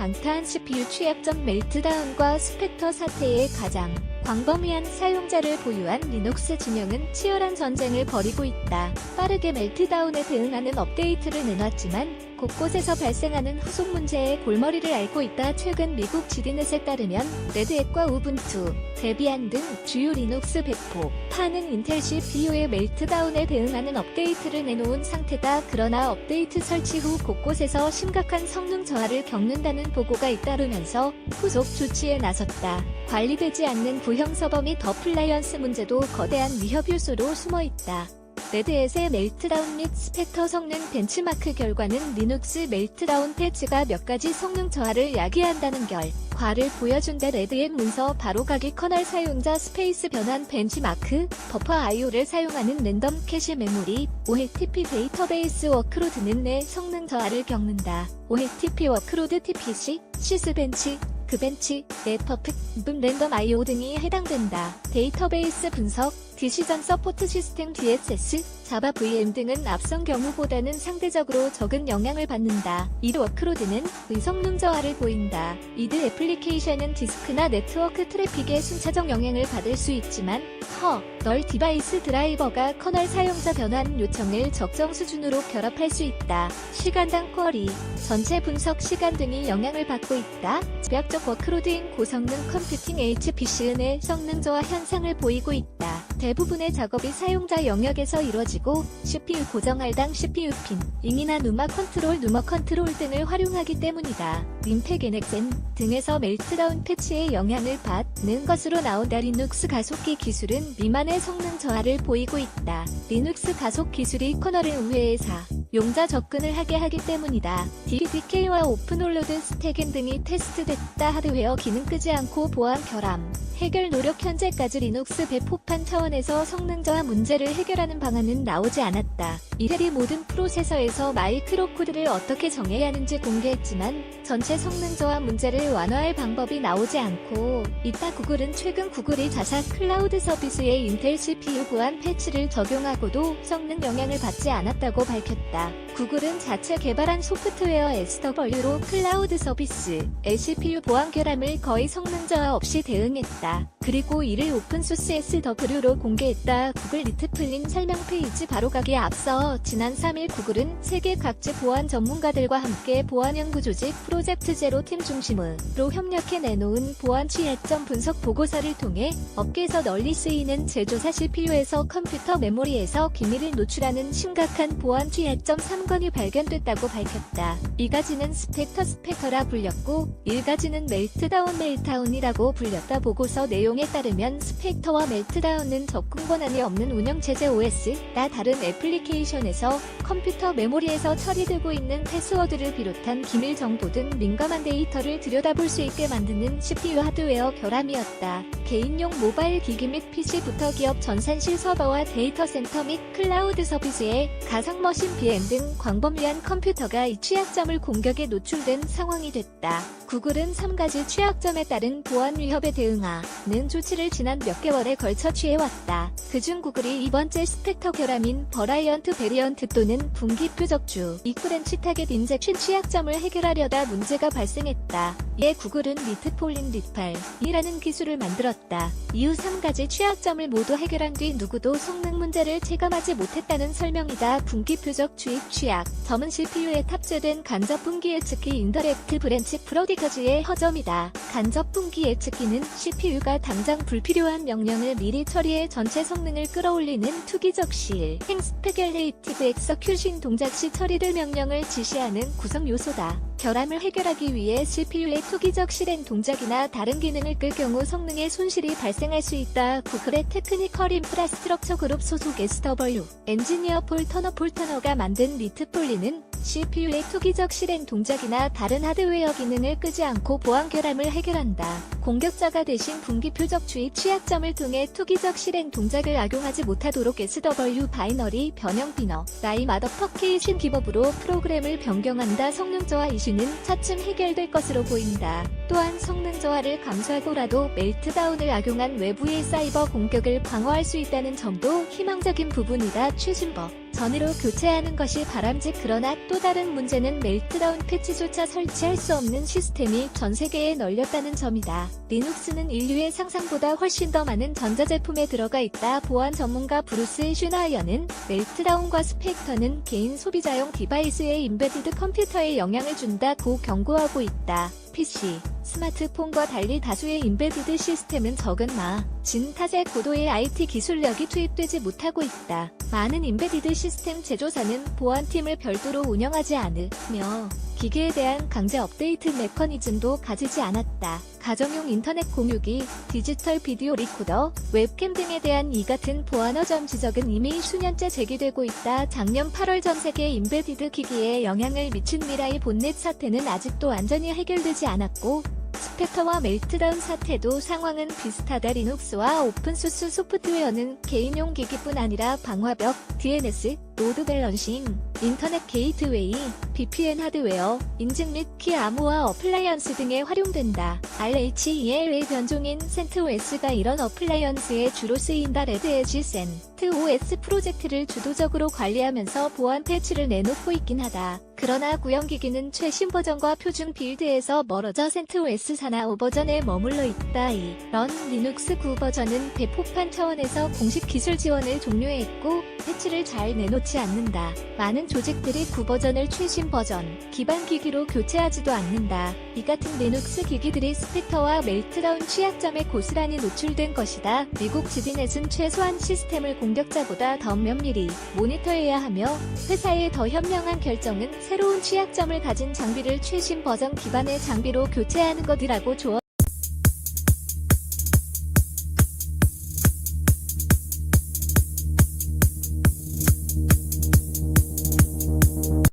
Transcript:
강타한 CPU 취약점 멜트다운과 스펙터 사태의 가장 광범위한 사용자를 보유한 리눅스 진영은 치열한 전쟁을 벌이고 있다. 빠르게 멜트다운에 대응하는 업데이트를 내놨지만 곳곳에서 발생하는 후속 문제의 골머리를 앓고 있다. 최근 미국 지디넷에 따르면 레드햇과 우분투, 데비안 등 주요 리눅스 배포, 파는 인텔 CPU의 멜트다운에 대응하는 업데이트를 내놓은 상태다. 그러나 업데이트 설치 후 곳곳에서 심각한 성능 저하를 겪는다는 보고가 잇따르면서 후속 조치에 나섰다. 관리되지 않는 구형 서버 및 어플라이언스 문제도 거대한 위협 요소로 숨어 있다. 레드햇의 멜트다운 및 스펙터 성능 벤치마크 결과는 리눅스 멜트다운 패치가 몇 가지 성능 저하를 야기한다는 결과를 보여준다. 레드햇 문서 바로가기 커널 사용자 스페이스 변환 벤치마크 버퍼 IO를 사용하는 랜덤 캐시 메모리 OHTP 데이터베이스 워크로드는 내 성능 저하를 겪는다. OHTP 워크로드 TPC 시스 벤치 그 벤치, 넷퍼프, 붐 랜덤 IO 등이 해당된다. 데이터베이스 분석, 디시전 서포트 시스템 DSS, 자바 VM 등은 앞선 경우보다는 상대적으로 적은 영향을 받는다. 이드 워크로드는 의성능 저하를 보인다. 이드 애플리케이션은 디스크나 네트워크 트래픽에 순차적 영향을 받을 수 있지만 허, 널 디바이스 드라이버가 커널 사용자 변환 요청을 적정 수준으로 결합할 수 있다. 시간당 쿼리, 전체 분석 시간 등이 영향을 받고 있다. 집약적 워크로드인 고성능 컴퓨팅 HPC은의 성능 저하 현상을 보이고 있다. 대부분의 작업이 사용자 영역에서 이루어지고 CPU 고정 할당 CPU 핀, 잉이나 누마 컨트롤, 누머 컨트롤 등을 활용하기 때문이다. 림팩 NXN 등에서 멜트다운 패치의 영향을 받는 것으로 나온다. 리눅스 가속기 기술은 미만의 성능 저하를 보이고 있다. 리눅스 가속 기술이 커널을 우회해 사 용자 접근을 하게 하기 때문이다. DPDK와 오픈홀로드 스택엔 등이 테스트됐다. 하드웨어 기능 끄지 않고 보안 결함. 해결 노력 현재까지 리눅스 배포판 차원에서 성능 저하 문제를 해결하는 방안은 나오지 않았다. 이태리 모든 프로세서에서 마이크로 코드를 어떻게 정해야 하는지 공개했지만 전체 성능 저하 문제를 완화할 방법이 나오지 않고 있다. 구글은 최근 구글이 자사 클라우드 서비스에 인텔 CPU 보안 패치를 적용하고도 성능 영향을 받지 않았다고 밝혔다. 구글은 자체 개발한 소프트웨어 SW로 클라우드 서비스, CPU 보안 결함을 거의 성능 저하 없이 대응했다. 그리고 이를 오픈소스 SW로 공개했다. 구글 리트플린 설명 페이지 바로 가기에 앞서 지난 3일 구글은 세계 각지 보안 전문가들과 함께 보안 연구 조직 프로젝트 제로 팀 중심으로 협력해 내놓은 보안 취약점 분석 보고서를 통해 업계에서 널리 쓰이는 제조사 CPU에서 컴퓨터 메모리에서 기밀을 노출하는 심각한 보안 취약점 3건이 발견됐다고 밝혔다. 이 가지는 스펙터 스펙터라 불렸고 1가지는 멜트다운 멜타운이라고 불렸다. 보고 서 내용에 따르면 스펙터와 멜트다운은 접근 권한이 없는 운영체제 OS나 다른 애플리케이션에서 컴퓨터 메모리에서 처리되고 있는 패스워드를 비롯한 기밀 정보 등 민감한 데이터를 들여다볼 수 있게 만드는 CPU 하드웨어 결함이었다. 개인용 모바일 기기 및 PC부터 기업 전산실 서버와 데이터 센터 및 클라우드 서비스에 가상 머신 BM 등 광범위한 컴퓨터가 이 취약점을 공격에 노출된 상황이 됐다. 구글은 3가지 취약점에 따른 보안 위협에 대응하 는 조치를 지난 몇 개월에 걸쳐 취해왔다. 그중 구글이 이번째 스펙터 결함인 버라이언트 베리언트 또는 분기 표적주 이쿠렌치 타겟 인젝션 취약점을 해결하려다 문제가 발생했다. 이에 구글은 리트폴린 리팔이라는 기술을 만들었다. 이후 3가지 취약점을 모두 해결한 뒤 누구도 성능 문제를 체감하지 못했다는 설명이다. 분기 표적 주입 취약 점은 CPU에 탑재된 간접 분기 예측기 인터랙트 브랜치 프로디커즈의 허점이다. 간접 분기 예측기는 CPU 가 당장 불필요한 명령을 미리 처리해 전체 성능을 끌어올리는 투기적 실, 행 스페겔레이티브 엑서큐션 동작 시 처리될 명령을 지시하는 구성 요소다. 결함을 해결하기 위해 CPU의 투기적 실행 동작이나 다른 기능을 끌 경우 성능의 손실이 발생할 수 있다. 구글의 테크니컬 인프라스트럭처 그룹 소속 SW 엔지니어 폴 터너 폴 터너가 만든 리트폴리는 CPU의 투기적 실행 동작이나 다른 하드웨어 기능을 끄지 않고 보안 결함을 해결한다. 공격자가 대신 분기 표적 주입 취약점을 통해 투기적 실행 동작을 악용하지 못하도록 SW 바이너리 변형 비너 라이 마더퍼케이션 기법으로 프로그램을 변경한다. 성능 저하 이슈는 차츰 해결될 것으로 보인다. 또한 성능 저하를 감수하고라도 멜트다운을 악용한 외부의 사이버 공격을 방어할 수 있다는 점도 희망적인 부분이다. 최준법 전으로 교체하는 것이 바람직 그러나 또 다른 문제는 멜트다운 패치조차 설치할 수 없는 시스템이 전 세계에 널렸다는 점이다. 리눅스는 인류의 상상보다 훨씬 더 많은 전자제품에 들어가 있다. 보안 전문가 브루스 슈나이어는 멜트다운과 스펙터는 개인 소비자용 디바이스의 인베디드 컴퓨터에 영향을 준다고 경고하고 있다. PC, 스마트폰과 달리 다수의 인베디드 시스템은 적은 마, 진 타재 고도의 IT 기술력이 투입되지 못하고 있다. 많은 인베디드 시스템 제조사는 보안팀을 별도로 운영하지 않으며 기계에 대한 강제 업데이트 메커니즘도 가지지 않았다. 가정용 인터넷 공유기, 디지털 비디오 리코더, 웹캠 등에 대한 이 같은 보안 어 점 지적은 이미 수년째 제기되고 있다. 작년 8월 전 세계 인베디드 기기에 영향을 미친 미라이 본넷 사태는 아직도 완전히 해결되지 않았고 스펙터와 멜트다운 사태도 상황은 비슷하다. 리눅스와 오픈소스 소프트웨어는 개인용 기기뿐 아니라 방화벽, DNS, 로드 밸런싱, 인터넷 게이트웨이, VPN 하드웨어, 인증 및 키 암호화 어플라이언스 등에 활용된다. RHEL의 변종인 센트OS가 이런 어플라이언스에 주로 쓰인다. 레드에지 센트OS 프로젝트를 주도적으로 관리하면서 보안 패치를 내놓고 있긴 하다. 그러나 구형기기는 최신 버전과 표준 빌드에서 멀어져 센트OS 사나 5 버전에 머물러 있다. 이런 리눅스 9 버전은 배포판 차원에서 공식 기술 지원을 종료했고 패치를 잘 내놓지 않는다. 많은 조직들이 9 버전을 최신 버전 기반 기기로 교체하지도 않는다. 이 같은 리눅스 기기들이 스펙터와 멜트다운 취약점에 고스란히 노출된 것이다. 미국 지디넷은 최소한 시스템을 공격자보다 더 면밀히 모니터해야 하며 회사의 더 현명한 결정은 새로운 취약점을 가진 장비를 최신 버전 기반의 장비로 교체하는 것이라고 조언